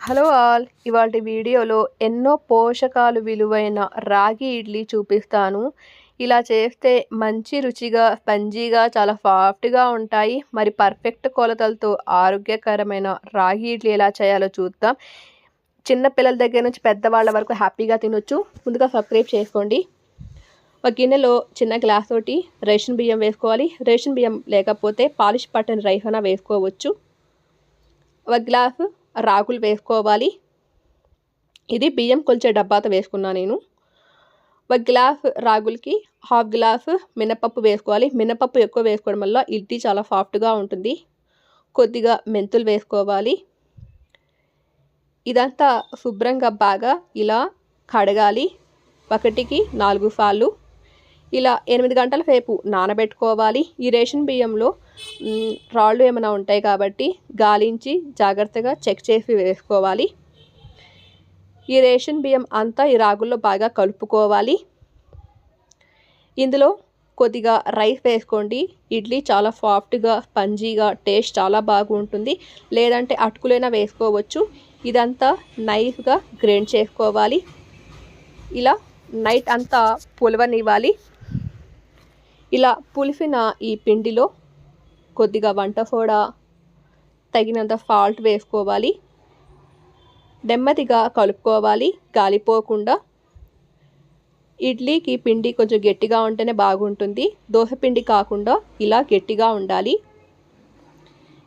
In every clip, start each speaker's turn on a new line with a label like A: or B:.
A: Hello all ఇవాళ వీడియోలో ఎన్నో పోషకాలు విలువైన రాగి ఇడ్లీ చూపిస్తాను. ఇలా చేస్తే మంచి రుచిగా స్పంజీగా చాలా సాఫ్ట్గా ఉంటాయి. మరి పర్ఫెక్ట్ కొలతలతో ఆరోగ్యకరమైన రాగి ఇడ్లీ ఎలా చేయాలో చూద్దాం. చిన్న పిల్లల దగ్గర నుంచి పెద్దవాళ్ళ వరకు హ్యాపీగా తినొచ్చు. ముందుగా సబ్స్క్రైబ్ చేసుకోండి. ఒక గిన్నెలో చిన్న గ్లాస్ తోటి రేషన్ బియ్యం వేసుకోవాలి. రేషన్ బియ్యం లేకపోతే పాలిష్ పట్టని రైహన వేసుకోవచ్చు. ఒక గ్లాసు రాగులు వేసుకోవాలి. ఇది బియ్యం కొలిచే డబ్బాతో వేసుకున్నా నేను. ఒక గ్లాస్ రాగులకి హాఫ్ గ్లాస్ మినపప్పు వేసుకోవాలి. మినపప్పు ఎక్కువ వేసుకోవడం వల్ల ఇడ్లీ చాలా సాఫ్ట్గా ఉంటుంది. కొద్దిగా మెంతులు వేసుకోవాలి. ఇదంతా శుభ్రంగా బాగా ఇలా కడగాలి. ఒకటికి నాలుగు సార్లు ఇలా ఎనిమిది గంటల సేపు నానబెట్టుకోవాలి. ఈ రేషన్ బియ్యంలో రాళ్ళు ఏమైనా ఉంటాయి కాబట్టి గాలించి జాగ్రత్తగా చెక్ చేసి వేసుకోవాలి. ఈ రేషన్ బియ్యం అంతా ఈ రాగుల్లో బాగా కలుపుకోవాలి. ఇందులో కొద్దిగా రైస్ వేసుకోండి. ఇడ్లీ చాలా సాఫ్ట్గా స్పంజీగా టేస్ట్ చాలా బాగుంటుంది. లేదంటే అటుకులైనా వేసుకోవచ్చు. ఇదంతా నైస్గా గ్రైండ్ చేసుకోవాలి. ఇలా నైట్ అంతా పులవనివ్వాలి. ఇలా పులిసిన ఈ పిండిలో కొద్దిగా వంట సోడా తగినంత సాల్ట్ వేసుకోవాలి. నెమ్మదిగా కలుపుకోవాలి. గాలిపోకుండా ఇడ్లీకి పిండి కొంచెం గట్టిగా ఉంటేనే బాగుంటుంది. దోశ పిండి కాకుండా ఇలా గట్టిగా ఉండాలి.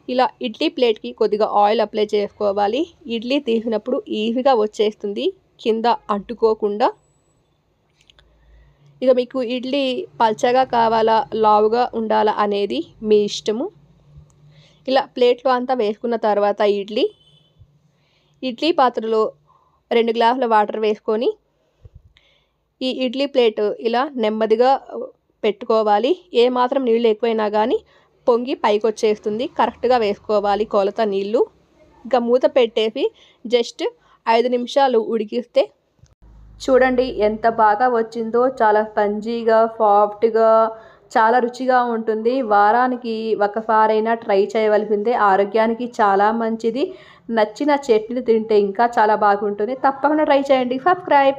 A: ఇలా ఇడ్లీ ప్లేట్కి కొద్దిగా ఆయిల్ అప్లై చేసుకోవాలి. ఇడ్లీ తీసినప్పుడు ఈజీగా వచ్చేస్తుంది. కింద అంటుకోకుండా ఇక మీకు ఇడ్లీ పల్చగా కావాలా లావుగా ఉండాలా అనేది మీ ఇష్టము. ఇలా ప్లేట్లో అంతా వేసుకున్న తర్వాత ఇడ్లీ ఇడ్లీ పాత్రలో రెండు గ్లాసుల వాటర్ వేసుకొని ఈ ఇడ్లీ ప్లేట్ ఇలా నెమ్మదిగా పెట్టుకోవాలి. ఏ మాత్రం నీళ్ళు ఎక్కువైనా కానీ పొంగి పైకి వచ్చేస్తుంది కరెక్ట్గా వేసుకోవాలి కొలత నీళ్ళు. ఇంకా మూత పెట్టేసి జస్ట్ ఐదు నిమిషాలు ఉడికిస్తే చూడండి ఎంత బాగా వచ్చిందో చాలా స్పంజీగా సాఫ్ట్గా చాలా రుచిగా ఉంటుంది. వారానికి ఒకసారైనా ట్రై చేయవలసిందే. ఆరోగ్యానికి చాలా మంచిది. నచ్చిన చట్నీ తింటే ఇంకా చాలా బాగుంటుంది. తప్పకుండా ట్రై చేయండి. సబ్స్క్రైబ్.